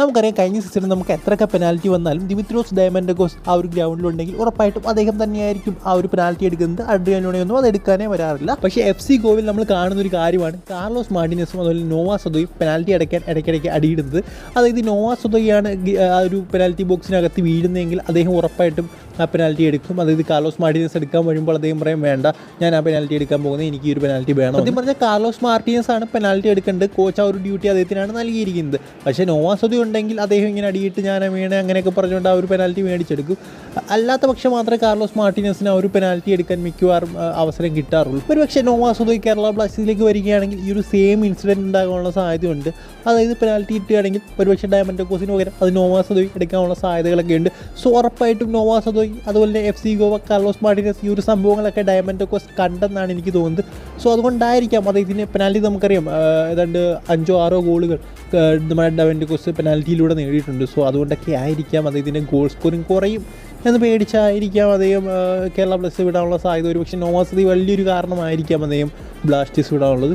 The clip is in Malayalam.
നമുക്കറിയാം കഴിഞ്ഞ സീസണിൽ നമുക്ക് എത്രയൊക്കെ പെനാൽറ്റി വന്നാലും ദിമിത്രോസ് ഡയമൻഡഗോസ് ആ ഒരു ഗ്രൗണ്ടിലുണ്ടെങ്കിൽ ഉറപ്പായിട്ടും അദ്ദേഹം തന്നെയായിരിക്കും ആ ഒരു പെനാൽറ്റി എടുക്കുന്നത്. അഡ്രിയാനോണയൊന്നും അത് എടുക്കാനേ വരാറില്ല. പക്ഷേ എഫ് സി ഗോവിൽ നമ്മൾ കാണുന്ന ഒരു കാര്യമാണ്. കാർലോസ് മാർട്ടിനസും അതുപോലെ നോവാ സദോയും പെനാൽറ്റി അടയ്ക്കാൻ ഇടയ്ക്കിടയ്ക്ക് അടിയിടുന്നത്. അതായത് നോവാ സദോയാണ് ആ ഒരു പെനാൽറ്റി ബോക്സിനകത്ത് വീഴുന്നതെങ്കിൽ അദ്ദേഹം ഉറപ്പായിട്ടും ആ പെനാൽറ്റി എടുക്കും. അതായത് കാർലോസ് മാർട്ടിനസ് എടുക്കാൻ വരുമ്പോൾ അദ്ദേഹം പറയും വേണ്ട ഞാൻ ആ പെനാൽറ്റി എടുക്കാൻ പോകുന്നത് എനിക്ക് ഈ ഒരു പെനാൽറ്റി വേണം. സത്യം പറഞ്ഞാൽ കാർലോസ് മാർട്ടിനസ് ആണ് പെനാൽറ്റി എടുക്കേണ്ടത്. കോച്ച് ആ ഒരു ഡ്യൂട്ടി അദ്ദേഹത്തിനാണ് നൽകിയിരിക്കുന്നത്. പക്ഷേ നോവാസതി ഉണ്ടെങ്കിൽ അദ്ദേഹം ഇങ്ങനെ അടിയിട്ട് ഞാൻ വീണ് അങ്ങനെയൊക്കെ പറഞ്ഞുകൊണ്ട് ആ ഒരു പെനാൽറ്റി മേടിച്ചെടുക്കും. അല്ലാത്ത പക്ഷം മാത്രമേ കാർലോസ് മാർട്ടിനസിന് ആ ഒരു പെനാൽറ്റി എടുക്കാൻ മിക്കവാറും അവസരം കിട്ടാറുള്ളൂ. ഒരു പക്ഷേ നോവാസുദോയ് കേരള ബ്ലാസ്റ്റേഴ്സിലേക്ക് വരികയാണെങ്കിൽ ഈ ഒരു സെയിം ഇൻസിഡന്റ് ഉണ്ടാകാനുള്ള സാധ്യതയുണ്ട്. അതായത് പെനാൽറ്റി ഇട്ടുകയാണെങ്കിൽ ഒരുപക്ഷെ ഡയമണ്ട് കോസിന് പകരം അത് നോവാസദോയ് എടുക്കാനുള്ള സാധ്യതകളൊക്കെ ഉണ്ട്. സോ ഉറപ്പായിട്ടും നോവാസദോയ് അതുപോലെ തന്നെ F C Goa Carlos Martinez ഈ ഒരു സംഭവങ്ങളൊക്കെ ഡയമണ്ട് കോസ് കണ്ടെന്നാണ് എനിക്ക് തോന്നുന്നത്. സോ അതുകൊണ്ടായിരിക്കാം ഇതിന് പെനാൽറ്റി നമുക്കറിയാം. ഏതാണ്ട് അഞ്ചോ ആറോ ഗോളുകൾ നമ്മുടെ ഡയമണ്ട് കോസ് പെനാൽറ്റിയിലൂടെ നേടിയിട്ടുണ്ട്. സോ അതുകൊണ്ടൊക്കെ ആയിരിക്കാം അദ്ദേഹത്തിന്റെ ഗോൾ സ്കോറിങ് കുറയും എന്ന് പേടിച്ചായിരിക്കാം അദ്ദേഹം കേരള ബ്ലസ് വിടാനുള്ള സാധ്യത ഒരു പക്ഷേ നോവാസതി വലിയൊരു കാരണമായിരിക്കാം അദ്ദേഹം ബ്ലാസ്റ്റേഴ്സ് വിടാനുള്ളത്.